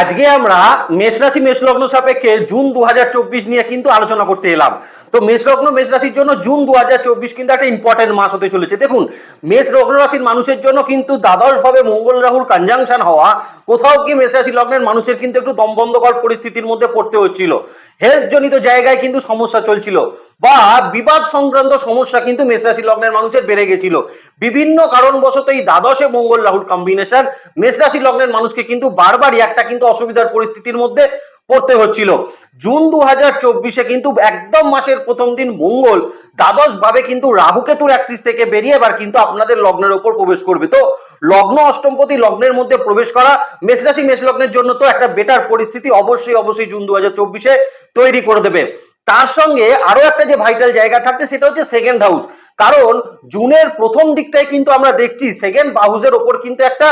আজকে আমরা মেষ রাশি, মেষ লগ্ন সাপেক্ষে জুন দু নিয়ে কিন্তু আলোচনা করতে এলাম। তো মেষ লগ্ন, মেষ রাশির জন্য জুন দু কিন্তু একটা ইম্পর্টেন্ট মাস হতে চলেছে। দেখুন, মেষ লগ্ন রাশির মানুষের জন্য কিন্তু দ্বাদশ ভাবে মঙ্গল রাহুর কনজাংশন হওয়া, কোথাও কি মেষ রাশি লগ্নের মানুষের কিন্তু একটু দমবন্ধকর পরিস্থিতির মধ্যে পড়তে হচ্ছিল। হেলথ জনিত জায়গায় কিন্তু সমস্যা চলছিল। বা বিবাদ সংক্রান্ত সমস্যা কিন্তু মেষ রাশি লগ্নের মানুষের বেড়ে গেছিল। বিভিন্ন কারণবশত এই দ্বাদশে মঙ্গল রাহুল কম্বিনেশন মেষ রাশি লগ্নের মানুষকে কিন্তু বারবারই একটা কিন্তু অসুবিধার পরিস্থিতির মধ্যে পড়তে হচ্ছিল। জুন দু হাজার চব্বিশে কিন্তু একদম মাসের প্রথম দিন মঙ্গল দ্বাদশ ভাবে কিন্তু রাহুকেতুর অ্যাক্সিস থেকে বেরিয়ে এবার কিন্তু আপনাদের লগ্নের উপর প্রবেশ করবে। তো লগ্ন অষ্টমপতি লগ্নের মধ্যে প্রবেশ করা মেষরাশি মেষ লগ্নের জন্য তো একটা বেটার পরিস্থিতি অবশ্যই অবশ্যই জুন দু হাজার চব্বিশে তৈরি করে দেবে। তার সঙ্গে আরও একটা যে ভাইটাল জায়গা থাকছে সেটা হচ্ছে সেকেন্ড হাউস কারণ জুনের প্রথম দিকটায় কিন্তু আমরা দেখছি সেকেন্ড হাউসের ওপর কিন্তু একটা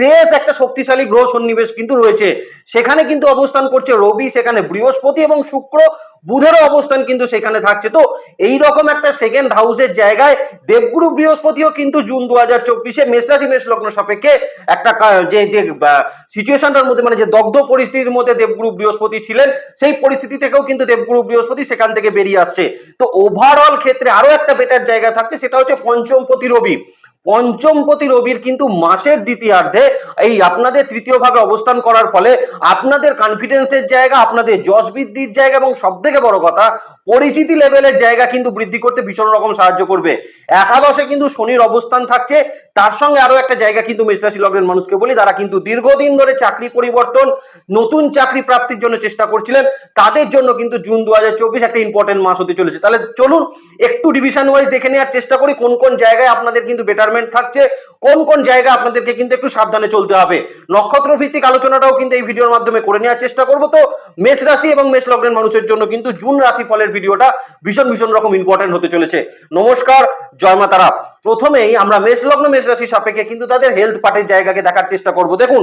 বেশ একটা শক্তিশালী গ্রহ সন্নিবেশ কিন্তু রয়েছে। সেখানে কিন্তু অবস্থান করছে রবি, সেখানে বৃহস্পতি এবং শুক্র। বুধেরও অবস্থান কিন্তু সেখানে থাকছে। তো এই রকম একটা সেকেন্ড হাউসের জায়গায় দেবগুরু বৃহস্পতিও কিন্তু জুন দু হাজার চব্বিশে মেষরাশি মেষ লগ্ন সাপেক্ষে একটা যে যে সিচুয়েশনটার মধ্যে মানে যে দগ্ধ পরিস্থিতির মধ্যে দেবগুরু বৃহস্পতি ছিলেন, সেই পরিস্থিতি থেকেও কিন্তু দেবগুরু বৃহস্পতি সেখান থেকে বেরিয়ে আসছে। তো ওভারঅল ক্ষেত্রে আরও একটা বেটার জায়গা থাকছে, সেটা হচ্ছে পঞ্চমপতি রবি। পঞ্চমপতি রবির কিন্তু মাসের দ্বিতীয়ার্ধে এই আপনাদের তৃতীয় ভাবে অবস্থান করার ফলে আপনাদের কনফিডেন্সের জায়গা, আপনাদের যশ বৃদ্ধির জায়গা এবং সব থেকে বড় কথা, পরিচিতি লেভেলের জায়গা কিন্তু বৃদ্ধি করতে ভীষণ রকম সাহায্য করবে। একাদশে কিন্তু শনির অবস্থান থাকছে, তার সঙ্গে আরও একটা জায়গা কিন্তু মেষরাশি লগ্নের মানুষকে বলি তারা কিন্তু দীর্ঘদিন ধরে চাকরি পরিবর্তন, নতুন চাকরি প্রাপ্তির জন্য চেষ্টা করছিলেন, তাদের জন্য কিন্তু জুন দু হাজার চব্বিশ একটা ইম্পর্টেন্ট মাস হতে চলেছে। তাহলে চলুন, একটু ডিভিশন ওয়াইজ দেখে নেওয়ার চেষ্টা করি, কোন কোন জায়গায় আপনাদের কিন্তু বেটারমেন্ট থাকছে, কোন কোন জায়গা আপনাদেরকে কিন্তু একটু সাবধানে চলতে হবে। নক্ষত্র ভিত্তিক আলোচনাটাও কিন্তু এই ভিডিওর মাধ্যমে করে নেওয়ার চেষ্টা করব। তো মেষ রাশি এবং মেষ লগ্নের মানুষের জন্য কিন্তু জুন রাশি ফলের ভিডিওটা ভীষণ ভীষণ রকম ইম্পর্টেন্ট হতে চলেছে। নমস্কার, জয় মা তারা। প্রথমেই আমরা মেষ লগ্ন, মেষ রাশি সাপেক্ষে কিন্তু তাদের হেলথ পার্টের জায়গাকে দেখার চেষ্টা করব। দেখুন,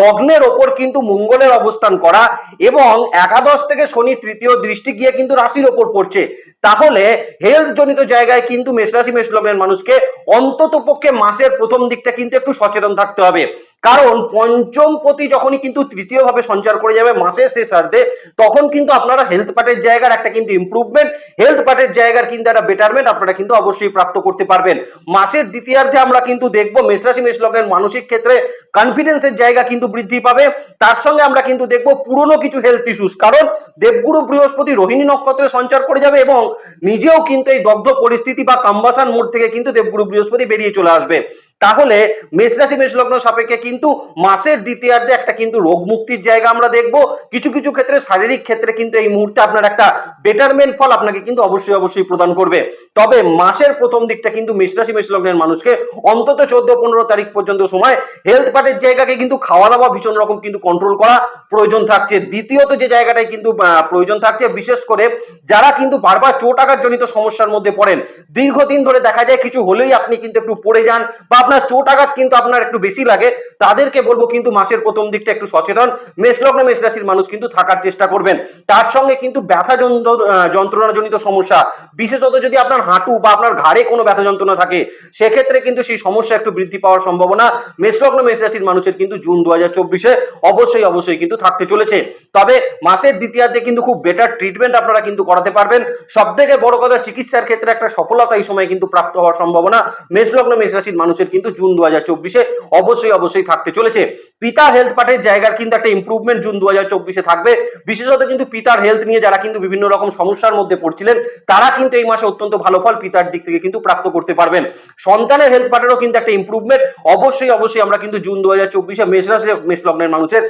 লগ্নের ওপর কিন্তু মঙ্গলের অবস্থান করা এবং একাদশ থেকে শনি তৃতীয় দৃষ্টি গিয়ে কিন্তু রাশির ওপর পড়ছে। তাহলে হেলথ জনিত জায়গায় কিন্তু মেষ রাশি, মেষ লগ্নের মানুষকে অন্তত পক্ষে মাসের প্রথম দিকটা কিন্তু একটু সচেতন থাকতে হবে। কারণ পঞ্চম পতি যখনই কিন্তু তৃতীয় ভাবে সঞ্চার করে যাবে মাসের শেষার্ধে তখন কিন্তু আপনারা হেলথ পার্টের জায়গার একটা কিন্তু ইমপ্রুভমেন্ট হেলথ পার্টের জায়গার কিন্তু একটা বেটারমেন্ট আপনারা কিন্তু অবশ্যই প্রাপ্ত করতে পারবেন। মাসের দ্বিতীয়ার্ধে আমরা কিন্তু দেখব মেষরাশি মেষ লগ্নের মানসিক ক্ষেত্রে কনফিডেন্সের জায়গা কিন্তু বৃদ্ধি পাবে। তার সঙ্গে আমরা কিন্তু দেখব পুরনো কিছু হেলথ ইস্যুস কারণ দেবগুরু বৃহস্পতি রোহিণী নক্ষত্রে সঞ্চার করে যাবে এবং নিজেও কিন্তু এই দগ্ধ পরিস্থিতি বা কাম্বাসান মোড থেকে কিন্তু দেবগুরু বৃহস্পতি বেরিয়ে চলে আসবে। তাহলে মেষ রাশি, মেষ লগ্ন সাপেক্ষে কিন্তু মাসের দ্বিতীয়ার্ধে একটা কিন্তু রোগ মুক্তির জায়গা আমরা দেখব। কিছু কিছু ক্ষেত্রে, শারীরিক ক্ষেত্রে কিন্তু এই মুহূর্তে আপনার একটা বেটারমেন্ট ফল আপনাকে কিন্তু অবশ্যই অবশ্যই প্রদান করবে। তবে মাসের প্রথম দিকটা কিন্তু মেষ রাশি, মেষ লগ্নের মানুষকে অন্তত চোদ্দ, পনেরো তারিখ পর্যন্ত সময় হেলথ পার্টের জায়গাকে কিন্তু খাওয়া দাওয়া ভীষণ রকম কিন্তু কন্ট্রোল করা প্রয়োজন থাকছে। দ্বিতীয়ত যে জায়গাটায় কিন্তু প্রয়োজন থাকছে, বিশেষ করে যারা কিন্তু বারবার চোট আঘাত জনিত সমস্যার মধ্যে পড়েন, দীর্ঘদিন ধরে দেখা যায় কিছু হলেই আপনি কিন্তু একটু পড়ে যান বা আপনার চোট আঘাত কিন্তু আপনার একটু বেশি লাগে তাদেরকে বলব কিন্তু মাসের প্রথম দিকটা একটু সচেতন। মেষ লগ্ন মেষ রাশির মানুষ কিন্তু থাকার চেষ্টা করবেন। তার সঙ্গে কিন্তু ব্যথা যন্ত্র- আহ, যন্ত্রণাজনিত সমস্যা। বিশেষত যদি আপনার হাঁটু বা আপনার ঘাড়ে কোনো ব্যথা যন্ত্রণা থাকে সেক্ষেত্রে কিন্তু সেই সমস্যা একটু বৃদ্ধি পাওয়ার সম্ভাবনা মেষ লগ্ন মেষ রাশির মানুষের কিন্তু জুন দু হাজার চব্বিশে অবশ্যই অবশ্যই কিন্তু থাকতে চলেছে। তবে মাসের দ্বিতীয়ার্ধে কিন্তু খুব বেটার ট্রিটমেন্ট আপনারা কিন্তু করাতে পারবেন। সব থেকে বড় কথা চিকিৎসার ক্ষেত্রে একটা সফলতা এই সময় কিন্তু প্রাপ্ত হওয়ার সম্ভাবনা। মেষ লগ্ন মেষ রাশির মানুষের কিন্তু জুন দু হাজার চব্বিশে অবশ্যই অবশ্যই থাকতে চলেছে। পিতার হেলথ পার্টের জায়গার কিন্তু একটা ইম্প্রুভমেন্ট জুন দু হাজার চব্বিশে থাকবে। বিশেষত কিন্তু পিতার হেলথ নিয়ে যারা কিন্তু বিভিন্ন রকম সমস্যার মধ্যে পড়ছিলেন, তারা কিন্তু এই মাসে অত্যন্ত ভালো ফল পিতার দিক থেকে কিন্তু প্রাপ্ত করতে পারবেন। সন্তানের হেলথ পার্টেরও কিন্তু একটা ইম্প্রুভমেন্ট অবশ্যই অবশ্যই আমরা কিন্তু জুন দু হাজার চব্বিশে মেষ রাশি মেষ লগ্নের মানুষের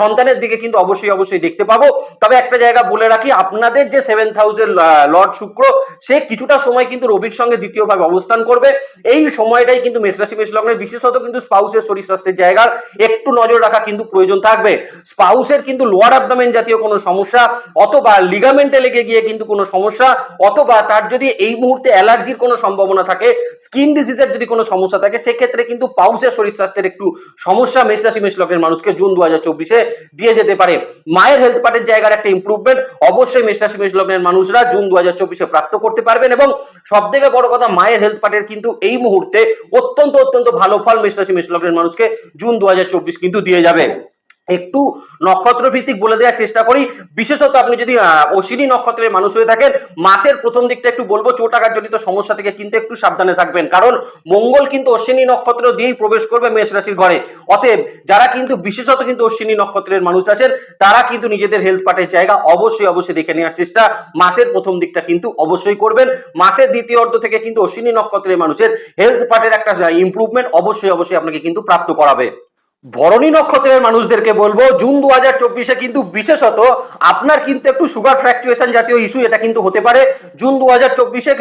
সন্তানের দিকে কিন্তু অবশ্যই অবশ্যই দেখতে পাবো। তবে একটা জায়গা বলে রাখি, আপনাদের যে সেভেন থাউজেন্ড লর্ড শুক্র, সে কিছুটা সময় কিন্তু রবির সঙ্গে দ্বিতীয় ভাবে অবস্থান করবে। এই সময়টাই কিন্তু মেষ মেষ লগ্নের বিশেষত কিন্তু স্পাউসের শরীর স্বাস্থ্যের জায়গার একটু নজর রাখা কিন্তু প্রয়োজন থাকবে। স্পাউসের কিন্তু লোয়ার অ্যাবডোমেন জাতীয় কোনো সমস্যা অথবা লিগামেন্টে লেগে গিয়ে কিন্তু কোনো সমস্যা অথবা তার যদি এই মুহূর্তে অ্যালার্জির কোনো সম্ভাবনা থাকে স্কিন ডিজিজের যদি কোনো সমস্যা থাকে, সেক্ষেত্রে কিন্তু পাউসের শরীর স্বাস্থ্যের একটু সমস্যা মেষ রাশি, মেষ লগ্নের মানুষকে জুন দু হাজার চব্বিশে দিয়ে যেতে পারে। মায়ের হেলথ পার্টের জায়গার একটা ইম্প্রুভমেন্ট অবশ্যই মেষ রাশি, মেষ লগ্নের মানুষরা জুন দু হাজার চব্বিশে প্রাপ্ত করতে পারবেন এবং সব থেকে বড় কথা, মায়ের হেলথ পার্টের কিন্তু এই মুহূর্তে অত্যন্ত অত্যন্ত অত্যন্ত ভালো ফল মেষ রাশি মানুষকে জুন দু হাজার চব্বিশ কিন্তু দিয়ে যাবে। একটু নক্ষত্র ভিত্তিক বলে দেওয়ার চেষ্টা করি। বিশেষত আপনি যদি অশ্বিনী নক্ষত্রের মানুষ হয়ে থাকেন, মাসের প্রথম দিকটা একটু বলব চোট আঘাতজনিত সমস্যা থেকে কিন্তু একটু সাবধানে থাকবেন। কারণ মঙ্গল কিন্তু অশ্বিনী নক্ষত্র দিয়েই প্রবেশ করবে মেষ রাশির ঘরে। অতএব যারা কিন্তু, বিশেষত কিন্তু অশ্বিনী নক্ষত্রের মানুষ আছেন, তারা কিন্তু নিজেদের হেলথ পার্টের জায়গা অবশ্যই অবশ্যই দেখে নেওয়ার চেষ্টা। মাসের প্রথম দিকটা কিন্তু অবশ্যই করবেন। মাসের দ্বিতীয় অর্ধ থেকে কিন্তু অশ্বিনী নক্ষত্রের মানুষের হেলথ পার্টের একটা ইমপ্রুভমেন্ট অবশ্যই অবশ্যই আপনাকে কিন্তু প্রাপ্ত করাবে। ভরণী নক্ষত্রের মানুষদেরকে বলব, জুন দু হাজার চব্বিশে কিন্তু বিশেষত আপনার কিন্তু একটু সুগার ফ্র্যাকচুয়েশন জাতীয় ইস্যু এটা কিন্তু হতে পারে। জুন দু হাজার চব্বিশে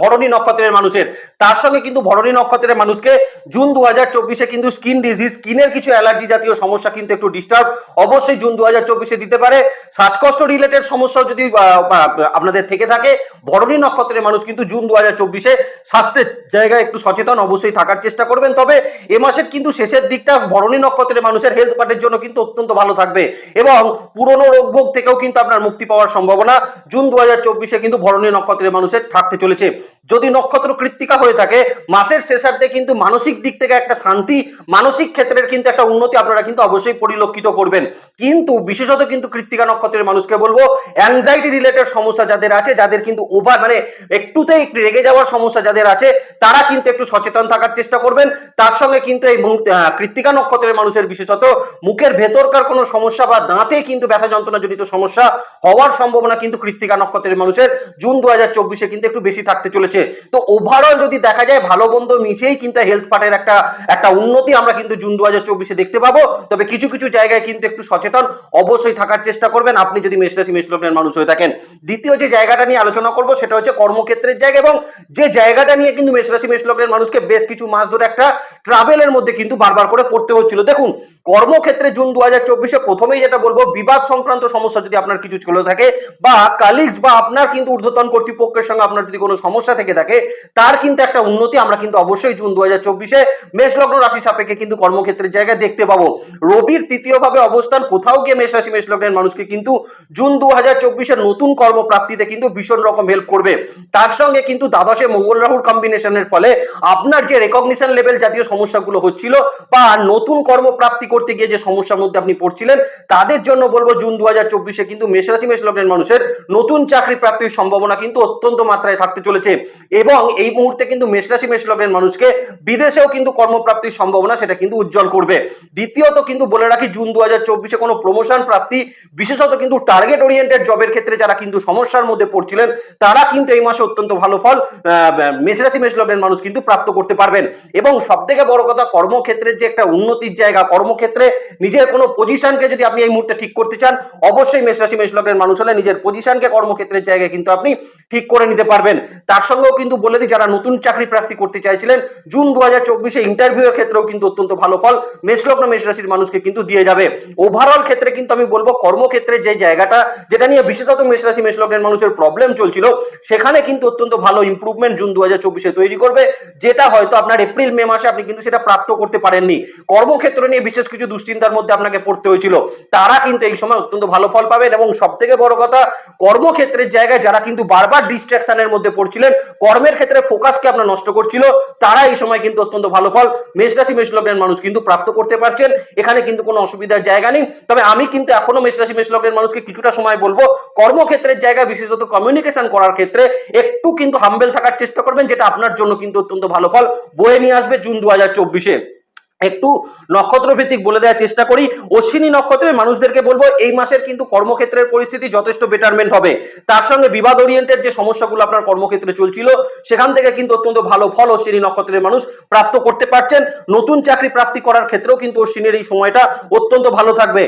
ভরণী নক্ষত্রের মানুষের, তার সঙ্গে কিন্তু ভরণী নক্ষত্রের মানুষকে জুন দু হাজার চব্বিশে কিন্তু স্কিন ডিজিজ স্কিনের কিছু অ্যালার্জি জাতীয় সমস্যা কিন্তু একটু ডিস্টার্ব অবশ্যই জুন দু হাজার চব্বিশে দিতে পারে। শ্বাসকষ্ট রিলেটেড সমস্যা যদি আপনাদের থেকে থাকে ভরণী নক্ষত্রের মানুষ কিন্তু জুন দু হাজার চব্বিশে স্বাস্থ্যের জায়গায় একটু সচেতন অবশ্যই থাকার চেষ্টা করবেন। তবে এ মাসের কিন্তু শেষের দিকটা ভরণী নক্ষত্রের মানুষের হেলথ পার্টের জন্য কিন্তু অত্যন্ত ভালো থাকবে। এবং পুরনো রোগ ভোগ থেকেও কিন্তু আপনার মুক্তি পাওয়ার সম্ভাবনা। জুন দু হাজার কিন্তু ভরণী নক্ষত্রের মানুষের থাকতে চলেছে। যদি নক্ষত্র কৃত্তিকা হয়ে থাকে, মাসের শেষার্ধে কিন্তু মানসিক দিক থেকে একটা শান্তি, মানসিক ক্ষেত্রের কিন্তু একটা উন্নতি আপনারা কিন্তু অবশ্যই পরিলক্ষিত করবেন। কিন্তু বিশেষত কিন্তু কৃত্তিকা নক্ষত্রের মানুষকে বলব অ্যাংজাইটি রিলেটেড সমস্যা যাদের আছে, যাদের কিন্তু ওভার মানে একটুতেই একটু রেগে যাওয়ার সমস্যা যাদের আছে, তারা কিন্তু একটু সচেতন থাকার চেষ্টা করবেন। তার সঙ্গে কিন্তু এই কৃত্তিকা নক্ষত্রের মানুষের বিশেষত মুখের ভেতরকার কোনো সমস্যা বা দাঁতে কিন্তু ব্যথা যন্ত্রণা জনিত সমস্যা হওয়ার সম্ভাবনা কিন্তু কৃত্তিকা নক্ষত্রের মানুষের জুন দু হাজার কিন্তু একটু বেশি থাকতে চলেছে। তো ওভারঅল যদি দেখা যায়, ভালো মন্দ মিশেই কিন্তু হেলথ পার্টের একটা একটা উন্নতি আমরা কিন্তু জুন দু হাজার চব্বিশে দেখতে পাবো। তবে কিছু কিছু জায়গায় কিন্তু একটু সচেতন অবশ্যই থাকার চেষ্টা করবেন। আপনি যদি মেষরাশি, মেষলগ্নের মানুষ হয়ে থাকেন, দ্বিতীয় যে জায়গাটা নিয়ে আলোচনা করব সেটা হচ্ছে কর্মক্ষেত্রের জায়গা এবং যে জায়গাটা নিয়ে কিন্তু মেষরাশি, মেষলগ্নের মানুষকে বেশ কিছু মাস ধরে একটা ট্রাভেলের মধ্যে কিন্তু বারবার করে পড়তে হচ্ছিল। দেখুন কর্মক্ষেত্রে জুন দু হাজার চব্বিশে প্রথমেই যেটা বলব, বিবাদ সংক্রান্ত সমস্যা যদি আপনার কিছু চলে থাকে বা কালিগস বা আপনার কিন্তু ঊর্ধ্বতন কর্তৃপক্ষের সঙ্গে আপনার যদি কোনো সমস্যা থেকে থাকে, তার কিন্তু একটা উন্নতি আমরা কিন্তু অবশ্যই জুন দু হাজার চব্বিশে মেষ লগ্ন রাশি সাপেক্ষে কিন্তু কর্মক্ষেত্রের জায়গায় দেখতে পাবো। রবির তৃতীয় ভাবে অবস্থান, কোথাও গিয়ে মেষ রাশি, মেষ লগ্নের মানুষকে কিন্তু জুন দু হাজার চব্বিশের নতুন কর্মপ্রাপ্তিতে কিন্তু ভীষণ রকম হেল্প করবে। তার সঙ্গে কিন্তু দ্বাদশে মঙ্গল রাহুর কম্বিনেশনের ফলে আপনার যে রেকগনিশন লেভেল জাতীয় সমস্যাগুলো হচ্ছিল বা নতুন কর্মপ্রাপ্তি করতে গিয়ে যে সমস্যার মধ্যে আপনি পড়ছিলেন, তাদের জন্য বলব জুন দু হাজার চব্বিশে কিন্তু মেষরাশি মেষ লগ্নের মানুষের নতুন চাকরি প্রাপ্তির সম্ভাবনা কিন্তু অত্যন্ত মাত্রায় থাকতে চলেছে। এবং এই মুহূর্তে কিন্তু মেষরাশি মেষ লগ্নের মানুষকে বিদেশেও কিন্তু কর্মপ্রাপ্তির সম্ভাবনা সেটা কিন্তু উজ্জ্বল করবে। দ্বিতীয়ত কিন্তু বলে রাখি, জুন দু হাজার চব্বিশে কোনো প্রমোশন প্রাপ্তি, বিশেষত কিন্তু টার্গেট ওরিয়েন্টেড জবের ক্ষেত্রে যারা কিন্তু সমস্যার মধ্যে পড়ছিলেন, তারা কিন্তু এই মাসে অত্যন্ত ভালো ফল মেষরাশি মেষ লগ্নের মানুষ কিন্তু প্রাপ্ত করতে পারবেন। এবং সব থেকে বড় কথা, কর্মক্ষেত্রের যে একটা উন্নতির জায়গা, কর্মক্ষেত্রে নিজের কোনো পজিশনকে যদি আপনি এই মুহূর্তে ঠিক করতে চান, অবশ্যই মেষরাশি মেষ লগ্নের মানুষ হলে নিজের পজিশনকে কর্মক্ষেত্রের জায়গায় কিন্তু আপনি ঠিক করে নিতে পারবেন। তার সঙ্গেও কিন্তু বলে দিই, যারা নতুন চাকরি প্রাপ্তি করতে চাইছিলেন, জুন দু হাজার চব্বিশে ইন্টারভিউ এর ক্ষেত্রেও কিন্তু অত্যন্ত ভালো ফল মেষলগ্ন মেষ রাশির মানুষকে কিন্তু দিয়ে যাবে। ওভারঅল ক্ষেত্রে কিন্তু আমি বলব কর্মক্ষেত্রের যে জায়গাটা, যেটা নিয়ে বিশেষত মেষ রাশি, মেষ লগ্নের মানুষের প্রবলেম চলছিল, সেখানে কিন্তু অত্যন্ত ভালো ইমপ্রুভমেন্ট জুন দু হাজার চব্বিশে তৈরি করবে, যেটা হয়তো আপনার এপ্রিল, মে মাসে আপনি কিন্তু সেটা প্রাপ্ত করতে পারেননি। কর্মক্ষেত্র নিয়ে বিশেষ কিছু দুশ্চিন্তার মধ্যে আপনাকে পড়তে হয়েছিল। তারা কিন্তু এই সময় অত্যন্ত ভালো ফল পাবেন এবং সব থেকে বড় কথা, কর্মক্ষেত্রের জায়গায় যারা কিন্তু বারবার ডিস্ট্রাকশনের মধ্যে পড়ছিলেন, কর্মের ক্ষেত্রে ফোকাসকে আপনার নষ্ট করছিল, তারা এই সময় কিন্তু অত্যন্ত ভালো ফল, মেষ রাশি, মেষ লগ্নের মানুষ কিন্তু প্রাপ্ত করতে পারছেন, এখানে কিন্তু কোনো অসুবিধার জায়গা নেই। তবে আমি কিন্তু এখনও মেষ রাশি, মেষ লগ্নের মানুষকে কিছুটা সময় বলব, কর্মক্ষেত্রের জায়গায় বিশেষত কমিউনিকেশন করার ক্ষেত্রে একটু কিন্তু হাম্বেল থাকার চেষ্টা করবেন, যেটা আপনার জন্য কিন্তু অত্যন্ত ভালো ফল। বয়ে নিয়ে আসবে জুন দু হাজার চব্বিশে। একটু নক্ষত্র ভিত্তিক বলে দেওয়ার চেষ্টা করি। অশ্বিনী নক্ষত্রের মানুষদেরকে বলব, এই মাসের কিন্তু কর্মক্ষেত্রের পরিস্থিতি যথেষ্ট বেটারমেন্ট হবে। তার সঙ্গে বিবাদ ওরিয়েন্টেড যে সমস্যাগুলো আপনার কর্মক্ষেত্রে চলছিল, সেখান থেকে কিন্তু অত্যন্ত ভালো ফল অশ্বিনী নক্ষত্রের মানুষ প্রাপ্ত করতে পারছেন। নতুন চাকরি প্রাপ্তি করার ক্ষেত্রেও কিন্তু অশ্বিনীর এই সময়টা অত্যন্ত ভালো থাকবে।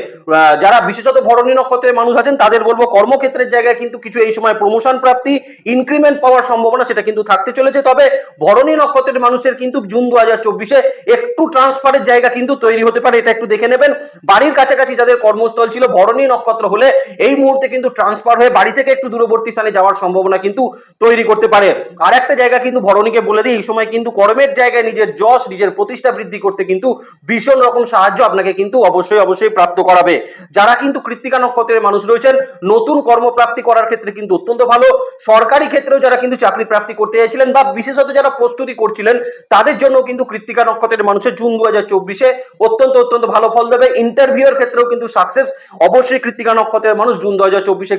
যারা বিশেষত ভরণী নক্ষত্রের মানুষ আছেন, তাদের বলব কর্মক্ষেত্রের জায়গায় কিন্তু কিছু এই সময় প্রমোশন প্রাপ্তি ইনক্রিমেন্ট পাওয়ার সম্ভাবনা সেটা কিন্তু থাকতে চলেছে। তবে ভরণী নক্ষত্রের মানুষের কিন্তু জুন দু হাজার চব্বিশে একটু ট্রান্সফারের জায়গা কিন্তু তৈরি হতে পারে, এটা একটু দেখে নেবেন। বাড়ির কাছাকাছি যাদের কর্মস্থল ছিল, ভরণী নক্ষত্র হলে এই মুহূর্তে কিন্তু ট্রান্সফার হয়ে বাড়ি থেকে একটু দূরবর্তী স্থানে যাওয়ার সম্ভাবনা কিন্তু তৈরি করতে পারে। আর একটা জায়গা কিন্তু ভরণীকে বলে দিই, এই সময় কিন্তু কর্মের জায়গায় নিজের যশ, নিজের প্রতিষ্ঠা বৃদ্ধি করতে কিন্তু ভীষণ রকম সাহায্য আপনাকে কিন্তু অবশ্যই অবশ্যই প্রাপ্ত করাবে। যারা কিন্তু কৃত্তিকা নক্ষত্রের মানুষ রয়েছেন, নতুন কর্মপ্রাপ্তি করার ক্ষেত্রে কিন্তু অত্যন্ত ভালো। সরকারি ক্ষেত্রেও যারা কিন্তু চাকরি প্রাপ্তি করতে চাইছিলেন বা বিশেষত যারা প্রস্তুতি করছিলেন, তাদের জন্য কিন্তু কৃত্তিকা নক্ষত্রের মানুষের জুন দু হাজার অত্যন্ত অত্যন্ত ভালো ফল দেবে। ইন্টারভিউর ক্ষেত্রেও কিন্তু সাকসেস অবশ্যই কৃত্তিকা নক্ষত্রের মানুষ জুন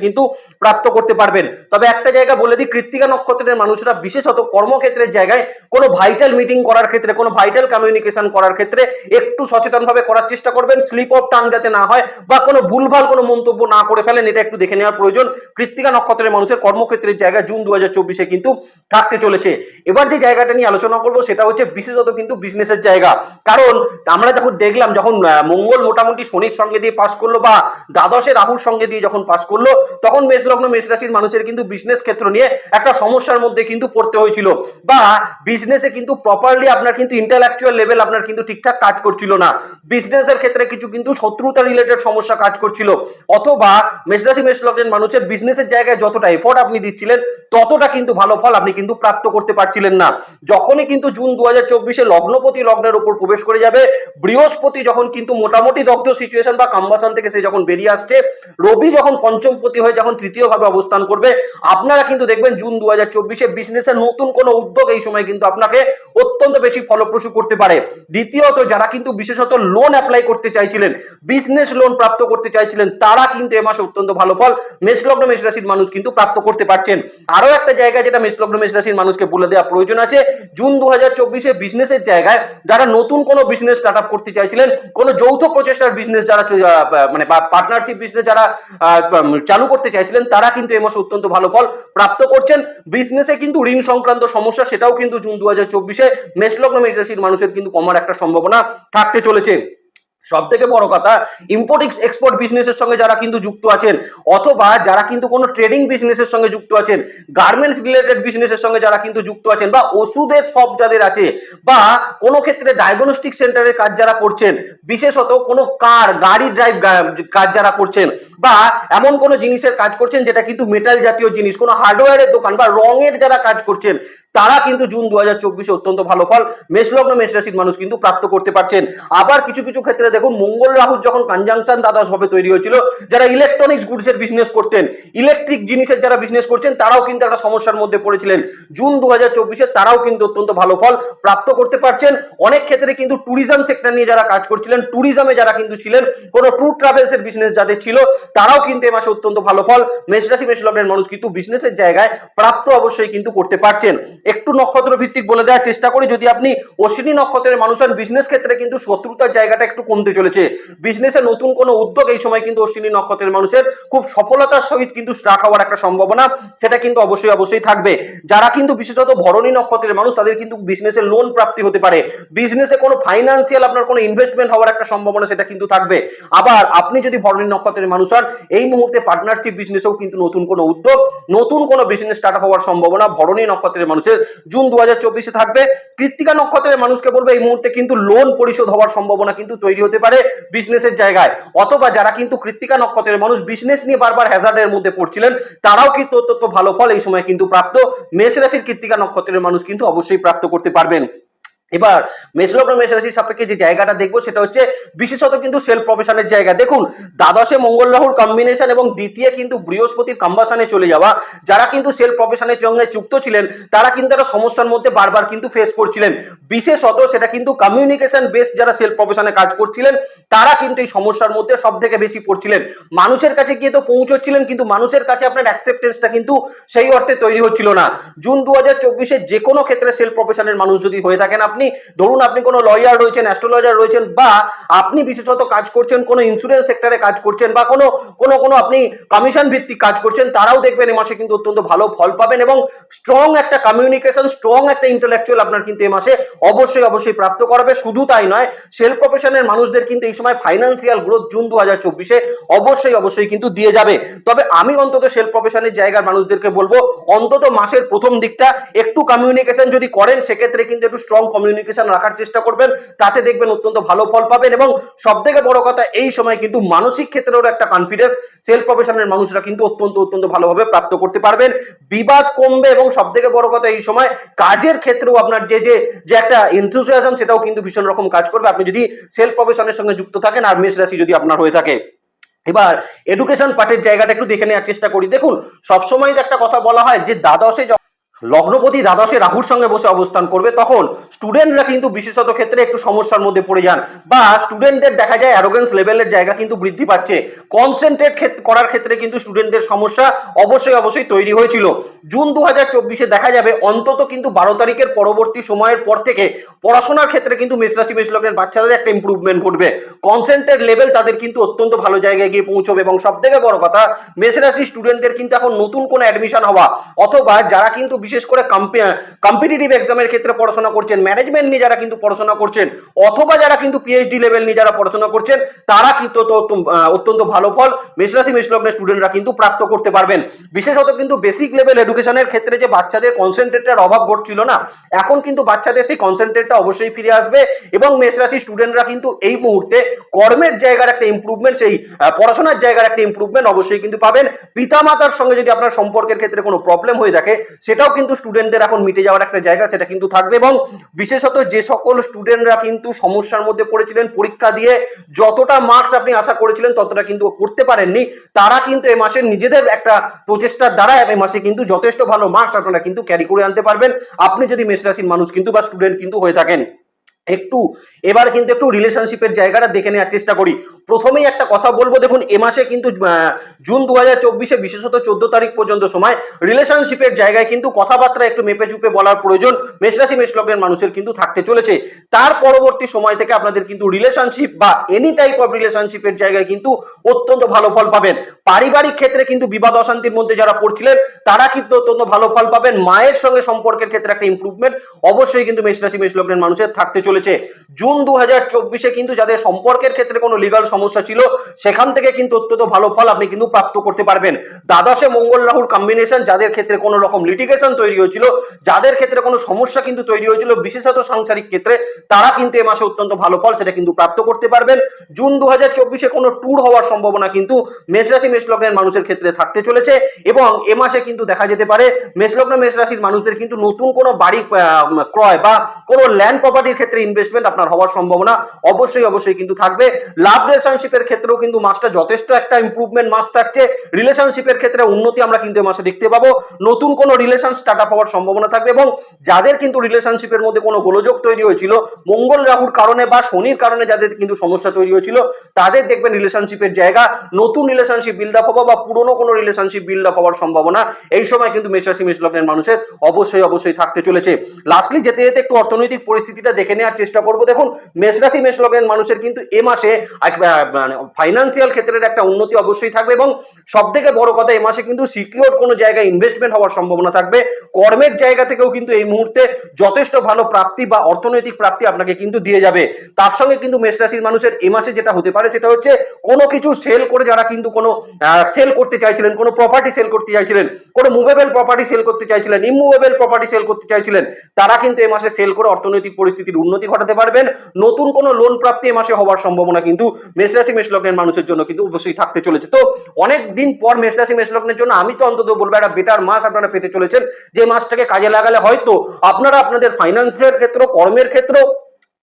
কিন্তু প্রাপ্ত করতে পারবেন। তবে একটা জায়গা বলে দিই, কৃত্তিকা নক্ষত্রের মানুষরা বিশেষত কর্মক্ষেত্রের জায়গায় কোনো ভাইটাল মিটিং করার ক্ষেত্রে, কোনো ভাইটাল কমিউনিকেশন করার ক্ষেত্রে একটু সচেতনভাবে করার চেষ্টা করবেন। স্লিপ অফ টাং যাতে না হয় বা কোনো ভুলভাল কোনো মন্তব্য না করে ফেলেন, এটা একটু দেখে নেওয়ার প্রয়োজন। কৃত্তিকা নক্ষত্রের মানুষের কর্মক্ষেত্রের জায়গা জুন কিন্তু থাকতে চলেছে। এবার যে জায়গাটা নিয়ে আলোচনা করব, সেটা হচ্ছে বিশেষত কিন্তু বিজনেসের জায়গা। কারণ আমরা যখন দেখলাম, যখন মঙ্গল মোটামুটি শনির সঙ্গে দিয়ে পাশ করল বা দ্বাদশে রাহুর সঙ্গে দিয়ে যখন পাশ করল, তখন মেষ লগ্ন মেষ রাশির মানুষের কিন্তু বিজনেস ক্ষেত্র নিয়ে একটা সমস্যার মধ্যে কিন্তু পড়তে হয়েছিল। বা বিজনেসে কিন্তু প্রপারলি আপনার কিন্তু ইন্টালেকচুয়াল লেভেল আপনার কিন্তু ঠিকঠাক কাজ করছিল না। বিজনেসের ক্ষেত্রে কিছু কিন্তু শত্রুতা রিলেটেড সমস্যা কাজ করছিল। অথবা মেষরাশি মেষ লগ্নের মানুষের বিজনেসের জায়গায় যতটা এফোর্ট আপনি দিচ্ছিলেন, ততটা কিন্তু ভালো ফল আপনি কিন্তু প্রাপ্ত করতে পারছিলেন না। যখনই কিন্তু জুন দু হাজার চব্বিশে লগ্নপতি লগ্নের উপর প্রবেশ করে যাবে। বৃহস্পতি যখন কিন্তু মোটামুটি দগ্ধ সিচুয়েশন বা কাম্বাসান থেকে সে যখন বেরিয়ে আসছে, রবি যখন পঞ্চমপতি হয়ে যখন তৃতীয় ভাবে অবস্থান করবে, আপনারা কিন্তু দেখবেন জুন দু হাজার চব্বিশে বিজনেসের নতুন কোনো উদ্যোগ এই সময় কিন্তু আপনাকে অত্যন্ত বেশি ফলপ্রসূ করতে পারে। দ্বিতীয়ত, যারা কিন্তু বিশেষত লোন অ্যাপ্লাই করতে চাইছিলেন বিজনেস লোন প্রাপ্ত করতে চাইছিলেন, তারা কিন্তু এ মাসে অত্যন্ত ভালো ফল মেষলগ্ন মেষ রাশির মানুষ কিন্তু প্রাপ্ত করতে পারছেন। আরও একটা জায়গা যেটা মেষলগ্ন মেষ রাশির মানুষকে বলে দেওয়া প্রয়োজন আছে, জুন দু হাজার চব্বিশে বিজনেসের জায়গায় যারা নতুন কোনো বিজনেস স্টার্ট আপ করতে চাইছিলেন, কোনো যৌথ প্রচেষ্টার বিজনেস যারা মানে পার্টনারশিপ বিজনেস যারা চালু করতে চাইছিলেন, তারা কিন্তু এ মাসে অত্যন্ত ভালো ফল প্রাপ্ত করছেন। বিজনেসে কিন্তু ঋণ সংক্রান্ত সমস্যা, সেটাও কিন্তু জুন দু হাজার চব্বিশে মেষলগ্ন মেষ রাশির মানুষের কিন্তু কমার একটা সম্ভাবনা থাকতে চলেছে। সব থেকে বড় কথা ইম্পোর্ট এক্সপোর্ট বিজনেসের সঙ্গে যারা কিন্তু যুক্ত আছেন, অথবা যারা কিন্তু কোনো ট্রেডিং বিজনেসের সঙ্গে যুক্ত আছেন গার্মেন্টস রিলেটেড বিজনেসের সঙ্গে যারা কিন্তু যুক্ত আছেন, বা ওষুধের সব যাদের আছে, বা কোনো ক্ষেত্রে ডায়াগনস্টিক সেন্টারের কাজ যারা করছেন, বিশেষত কোনো কার গাড়ি ড্রাইভ কাজ যারা করছেন, বা এমন কোনো জিনিসের কাজ করছেন যেটা কিন্তু মেটাল জাতীয় জিনিস, কোনো হার্ডওয়্যারের দোকান, বা রঙের যারা কাজ করছেন তারা কিন্তু জুন দু হাজার চব্বিশে অত্যন্ত ভালো ফল। মেষলগ্ন মেষ রাশির মানুষ কিন্তু প্রাপ্ত করতে পারছেন। আবার কিছু কিছু ক্ষেত্রে দেখুন, মঙ্গল রাহুর যখন কনজাংশন দ্বাদশ ভাবে তৈরি হয়েছিল, যারা ইলেকট্রনিক্স গুডসের বিজনেস করতেন ইলেকট্রিক জিনিসের যারা বিজনেস করছেন, তারাও কিন্তু একটা সমস্যার মধ্যে পড়েছিলেন। জুন দু হাজার চব্বিশে তারাও কিন্তু অত্যন্ত ভালো ফল প্রাপ্ত করতে পারছেন। অনেক ক্ষেত্রে কিন্তু ট্যুরিজম সেক্টর নিয়ে যারা কাজ করছিলেন ট্যুরিজমে যারা কিন্তু ছিলেন, কোনো ট্যুর ট্রাভেলস এর বিজনেস যাদের ছিল, তারাও কিন্তু এ মাসে অত্যন্ত ভালো ফল। মেষ রাশি, মেষ লগ্নের মানুষ কিন্তু বিজনেসের জায়গায় প্রাপ্ত অবশ্যই কিন্তু করতে পারছেন। একটু নক্ষত্র ভিত্তিক বলে দেওয়ার চেষ্টা করি। যদি আপনি অশ্বিনী নক্ষত্রের মানুষ হন বিজনেস ক্ষেত্রে কিন্তু শত্রুতার জায়গাটা একটু কমতে চলেছে। বিজনেসে নতুন কোনো উদ্যোগ এই সময় কিন্তু অশ্বিনী নক্ষত্রের মানুষের খুব সফলতার সহিত কিন্তু স্টার্ট হওয়ার একটা সম্ভাবনা, সেটা কিন্তু অবশ্যই অবশ্যই থাকবে। যারা কিন্তু বিশেষত ভরণী নক্ষত্রের মানুষ, তাদের কিন্তু বিজনেসে লোন প্রাপ্তি হতে পারে। বিজনেসে কোনো ফাইন্যান্সিয়াল আপনার কোনো ইনভেস্টমেন্ট হওয়ার একটা সম্ভাবনা, সেটা কিন্তু থাকবে। আবার আপনি যদি ভরণী নক্ষত্রের মানুষ হন, এই মুহূর্তে পার্টনারশিপ বিজনেসেও কিন্তু নতুন কোনো উদ্যোগ, নতুন কোনো বিজনেস স্টার্ট আপ হওয়ার সম্ভাবনা ভরণী নক্ষত্রের মানুষের জুন দু হাজার থাকবে। কৃত্তিকা নক্ষত্রের মানুষকে বলব, এই মুহূর্তে কিন্তু লোন পরিশোধ হওয়ার সম্ভাবনা কিন্তু তৈরি হতে পারে বিজনেসের জায়গায়। অথবা যারা কিন্তু কৃত্তিকা নক্ষত্রের মানুষ বিজনেস নিয়ে বারবার হ্যাজার্ডের মধ্যে পড়ছিলেন, তারাও কিন্তু অত্যন্ত ভালো ফল এই সময় কিন্তু প্রাপ্ত। মেষ রাশির কৃত্তিকা নক্ষত্রের মানুষ কিন্তু অবশ্যই প্রাপ্ত করতে পারবেন। এবার মেষলগ্ন মেষ রাশির সাপেক্ষে যে জায়গাটা দেখব সেটা হচ্ছে বিশেষত কিন্তু সেলফ প্রফেশনের জায়গা। দেখুন, দ্বাদশে মঙ্গল রাহুর কম্বিনেশন এবং দ্বিতীয় কিন্তু বৃহস্পতির কম্বাসানে চলে যাওয়া। যারা কিন্তু সেলফ প্রফেশনের সঙ্গে যুক্ত ছিলেন, তারা কিন্তু একটা সমস্যার মধ্যে বারবার কিন্তু ফেস করছিলেন। বিশেষত সেটা কিন্তু কমিউনিকেশন বেস যারা সেলফ প্রফেশনে কাজ করছিলেন, তারা কিন্তু এই সমস্যার মধ্যে সব থেকে বেশি পড়ছিলেন। মানুষের কাছে গিয়ে তো পৌঁছচ্ছিলেন, কিন্তু মানুষের কাছে আপনার অ্যাকসেপ্টেন্সটা কিন্তু সেই অর্থে তৈরি হচ্ছিল না। জুন দু হাজার যে কোনো ক্ষেত্রে সেলফ প্রফেশনের মানুষ যদি হয়ে থাকেন, আপনি ধরুন আপনি কোনো লয়ার রয়েছেন অ্যাস্ট্রোলজার রয়েছেন বা আপনি বিশেষত কাজ করছেন, কোনো ইন্স্যুরেন্স সেক্টরে কাজ করছেন বা কোনো কোনো কোনো আপনি কমিশন ভিত্তিক কাজ করছেন, তারাও দেখবেন এ মাসে কিন্তু অত্যন্ত ভালো ফল পাবেন এবং স্ট্রং একটা কমিউনিকেশন স্ট্রং একটা ইন্টেলেকচুয়াল আপনার কিন্তু এ মাসে অবশ্যই অবশ্যই প্রাপ্ত করবে। শুধু তাই নয় সেলফ প্রফেশনের মানুষদের কিন্তু এই সময় ফাইন্যান্সিয়াল গ্রোথ জুন দু হাজার চব্বিশে অবশ্যই অবশ্যই কিন্তু দিয়ে যাবে। তবে আমি অন্তত সেলফ প্রফেশনের জায়গার মানুষদেরকে বলব, অন্তত মাসের প্রথম দিকটা একটু কমিউনিকেশন যদি করেন, সেক্ষেত্রে কিন্তু একটু স্ট্রং কমিউনিকেশন রাখার চেষ্টা করবেন, তাতে দেখবেন অত্যন্ত ভালো ফল পাবেন এবং সব থেকে বড় কথা, এই সময় কিন্তু মানসিক ক্ষেত্রেও একটা কনফিডেন্স সেলফ প্রফেশনের মানুষরা কিন্তু অত্যন্ত অত্যন্ত ভালোভাবে প্রাপ্ত করতে পারবেন। বিবাদ কমবে এবং সব থেকে বড় কথা, এই সময় কাজের ক্ষেত্রেও আপনার যে যে যে একটা এনথুসিয়াজম সেটাও কিন্তু ভীষণ রকম কাজ করবে। আপনি যদি সেলফ প্রফেশনের সঙ্গে যুক্ত থাকেন, আর মেষ রাশি যদি আপনার হয়ে থাকে। এবার এডুকেশন পার্টের জায়গাটা একটু দেখে নেওয়ার চেষ্টা করি। দেখুন, সবসময় একটা কথা বলা হয় যে, দ্বাদশে লগ্নপতি দ্বাদশে রাহুর সঙ্গে বসে অবস্থান করবে, তখন স্টুডেন্টরা কিন্তু বিশেষত ক্ষেত্রে একটু সমস্যার মধ্যে পড়ে যান বা স্টুডেন্টদের দেখা যায় অ্যারোগেন্স লেভেলের জায়গা কিন্তু বৃদ্ধি পাচ্ছে। কনসেন্ট্রেট করার ক্ষেত্রে কিন্তু স্টুডেন্টদের সমস্যা অবশ্যই অবশ্যই তৈরি হয়েছিল। জুন দু হাজার দেখা যাবে, অন্তত কিন্তু বারো তারিখের পরবর্তী সময়ের পর থেকে পড়াশোনার ক্ষেত্রে কিন্তু মেষরাশি মেষ লগ্নের বাচ্চাদের একটা ইম্প্রুভমেন্ট ঘটবে। কনসেন্ট্রেট লেভেল তাদের কিন্তু অত্যন্ত ভালো জায়গায় গিয়ে পৌঁছবে এবং সব থেকে বড় কথা, মেষরাশি স্টুডেন্টদের কিন্তু এখন নতুন কোনো অ্যাডমিশন হওয়া অথবা যারা কিন্তু বিশেষ করে কম্পিটিটিভ এক্সামের ক্ষেত্রে পড়াশোনা করছেন ম্যানেজমেন্ট নিয়ে যারা কিন্তু পড়াশোনা করছেন, অথবা যারা কিন্তু পিএইচডি লেভেল নিয়ে যারা পড়াশোনা করছেন, তারা কিন্তু অত্যন্ত- ভালো ফল। মেষরাশি মেষলগ্নের স্টুডেন্টরা কিন্তু প্রাপ্ত করতে পারবেন। বিশেষত কিন্তু বেসিক লেভেল এডুকেশনের ক্ষেত্রে যে বাচ্চাদের কনসেন্ট্রেটের অভাব ঘটছিল না, এখন কিন্তু বাচ্চাদের সেই কনসেন্ট্রেটটা অবশ্যই ফিরে আসবে এবং মেষরাশি স্টুডেন্টরা কিন্তু এই মুহূর্তে কর্মের জায়গার একটা ইমপ্রুভমেন্ট সেই পড়াশোনার জায়গার একটা ইমপ্রুভমেন্ট অবশ্যই কিন্তু পাবেন। পিতামাতার সঙ্গে যদি আপনার সম্পর্কের ক্ষেত্রে কোনো প্রবলেম হয়ে থাকে, সেটাও কিন্তু স্টুডেন্টদের এখন মিটে যাওয়ার একটা জায়গা সেটা কিন্তু থাকবে এবং বিশেষত যে সকল স্টুডেন্টরা কিন্তু সমস্যার মধ্যে পড়েছিলেন, পরীক্ষা দিয়ে যতটা মার্কস আপনি আশা করেছিলেন ততটা কিন্তু করতে পারেননি। তারা কিন্তু এই মাসে নিজেদের একটা প্রচেষ্টার দ্বারা এই মাসে কিন্তু যথেষ্ট ভালো মার্কস আপনারা কিন্তু ক্যারি করে আনতে পারবেন। আপনি যদি মেষ রাশির মানুষ কিন্তু বা স্টুডেন্ট কিন্তু হয়ে থাকেন, একটু এবার কিন্তু একটু রিলেশনশিপের জায়গাটা দেখে নেওয়ার চেষ্টা করি। প্রথমেই একটা কথা বলব, দেখুন, এ মাসে কিন্তু জুন দু হাজার চব্বিশে, বিশেষত চোদ্দ তারিখ পর্যন্ত সময় রিলেশনশিপের জায়গায় কিন্তু কথাবার্তা একটু মেপে চুপে বলার প্রয়োজন মেষরাশি মেষলগ্নের মানুষের কিন্তু থাকতে চলেছে। তার পরবর্তী সময় থেকে আপনাদের কিন্তু রিলেশনশিপ বা এনি টাইপ অফ রিলেশনশিপের জায়গায় কিন্তু অত্যন্ত ভালো ফল পাবেন। পারিবারিক ক্ষেত্রে কিন্তু বিবাদ অশান্তির মধ্যে যারা পড়ছিলেন, তারা কিন্তু অত্যন্ত ভালো ফল পাবেন। মায়ের সঙ্গে সম্পর্কের ক্ষেত্রে একটা ইমপ্রুভমেন্ট অবশ্যই কিন্তু মেষরাশি মেষলগ্নের মানুষের থাকতে চলেছে। জুন দু হাজার চব্বিশে কিন্তু যাদের সম্পর্কের ক্ষেত্রে কোনো লিগাল সমস্যা ছিল, সেখান থেকে কিন্তু অত্যন্ত ভালো ফল আপনি কিন্তু প্রাপ্ত করতে পারবেন। দ্বাদশে মঙ্গল রাহুর কম্বিনেশন যাদের ক্ষেত্রে কোনো রকম লিটিগেশন তৈরি হয়েছিল, যাদের ক্ষেত্রে কোনো সমস্যা কিন্তু তৈরি হয়েছিল, বিশেষত সাংসারিক ক্ষেত্রে, তারা কিন্তু এ মাসে অত্যন্ত ভালো ফল সেটা কিন্তু প্রাপ্ত করতে পারবেন। জুন দু হাজার চব্বিশে কোনো ট্যুর হওয়ার সম্ভাবনা কিন্তু মেষরাশি মেষলগ্নের মানুষের ক্ষেত্রে থাকতে চলেছে এবং এ মাসে কিন্তু দেখা যেতে পারে মেষলগ্ন মেষরাশির মানুষদের কিন্তু নতুন কোনো বাড়ি ক্রয় বা কোনো ল্যান্ড প্রপার্টির ক্ষেত্রে ইনভেস্টমেন্ট আপনার হওয়ার সম্ভাবনা অবশ্যই অবশ্যই কিন্তু থাকবে। লাভ রিলেশনশিপের ক্ষেত্রেও কিন্তু মাসটা যথেষ্ট একটা ইমপ্রুভমেন্ট মাস থাকছে। রিলেশনশিপের ক্ষেত্রে উন্নতি আমরা কিন্তু এ মাসে দেখতে পাবো। নতুন কোনো রিলেশন স্টার্ট আপ হওয়ার সম্ভাবনা থাকবে এবং যাদের কিন্তু রিলেশনশিপের মধ্যে কোনো গোলযোগ তৈরি হয়েছিল, মঙ্গল রাহুর কারণে বা শনির কারণে যাদের কিন্তু সমস্যা তৈরি হয়েছিল, তাদের দেখবেন রিলেশনশিপের জায়গা, নতুন রিলেশনশিপ বিল্ড আপ হওয়া বা পুরনো কোনো রিলেশনশিপ বিল্ড আপ হওয়ার সম্ভাবনা, এই সময় কিন্তু মেষরাশি মেষ লগ্নের মানুষের অবশ্যই অবশ্যই থাকতে চলেছে। লাস্টলি যেতে যেতে একটু অর্থনৈতিক পরিস্থিতিটা দেখে নেওয়ার চেষ্টা করব। দেখুন, মেষরাশি মেষ লগ্নের মানুষের কিন্তু এ মাসে ফাইন্যান্সিয়াল ক্ষেত্রের একটা উন্নতি অবশ্যই থাকবে এবং সব থেকে বড় কথা এই মাসে কিন্তু সিকিউর কোনো জায়গায় ইনভেস্টমেন্ট হওয়ার সম্ভাবনা থাকবে। কর্মের জায়গা থেকেও কিন্তু এই মুহূর্তে যথেষ্ট ভালো প্রাপ্তি বা অর্থনৈতিক প্রাপ্তি আপনাকে কিন্তু দিয়ে যাবে। তার সঙ্গে কিন্তু মেষ রাশির মানুষের এ মাসে যেটা হতে পারে সেটা হচ্ছে কোনো কিছু সেল করে যারা কিন্তু কোনো সেল করতে চাইছিলেন, কোনো প্রপার্টি সেল করতে চাইছিলেন, কোনো মুভেবল প্রপার্টি সেল করতে চাইছিলেন ইমুভেবল প্রপার্টি সেল করতে চাইছিলেন, তারা কিন্তু এ মাসে সেল করে অর্থনৈতিক পরিস্থিতির উন্নতি ঘটাতে পারবেন। নতুন কোনো লোন প্রাপ্তি এ মাসে হওয়ার সম্ভাবনা কিন্তু মেষরাশি মেষলগ্নের মানুষের জন্য কিন্তু অবশ্যই থাকতে চলেছে। তো অনেক দিন পর মেষরাশি মেষলগ্নের জন্য আমি তো অন্তত বলব একটা বেটার মাস আপনারা পেতে চলেছেন। যে মাসটাকে কাজে লাগালে হয়তো আপনারা আপনাদের ফাইন্যান্সের ক্ষেত্র, কর্মের ক্ষেত্র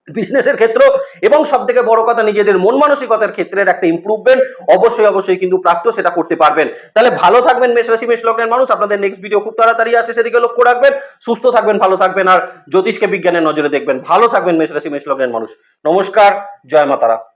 বিজনেসের ক্ষেত্র এবং সব থেকে বড় কথা নিজেদের মন মানসিকতার ক্ষেত্রের একটা ইমপ্রুভমেন্ট অবশ্যই অবশ্যই কিন্তু প্রাপ্ত সেটা করতে পারবেন। তাহলে ভালো থাকবেন মেষ রাশি, মেষ লগ্নের মানুষ। আপনাদের নেক্সট ভিডিও খুব তাড়াতাড়ি আছে, সেদিকে লক্ষ্য রাখবেন। সুস্থ থাকবেন, ভালো থাকবেন। আর জ্যোতিষকে বিজ্ঞানের নজরে দেখবেন। ভালো থাকবেন মেষ রাশি, মেষ লগ্নের মানুষ। নমস্কার, জয় মাতারা।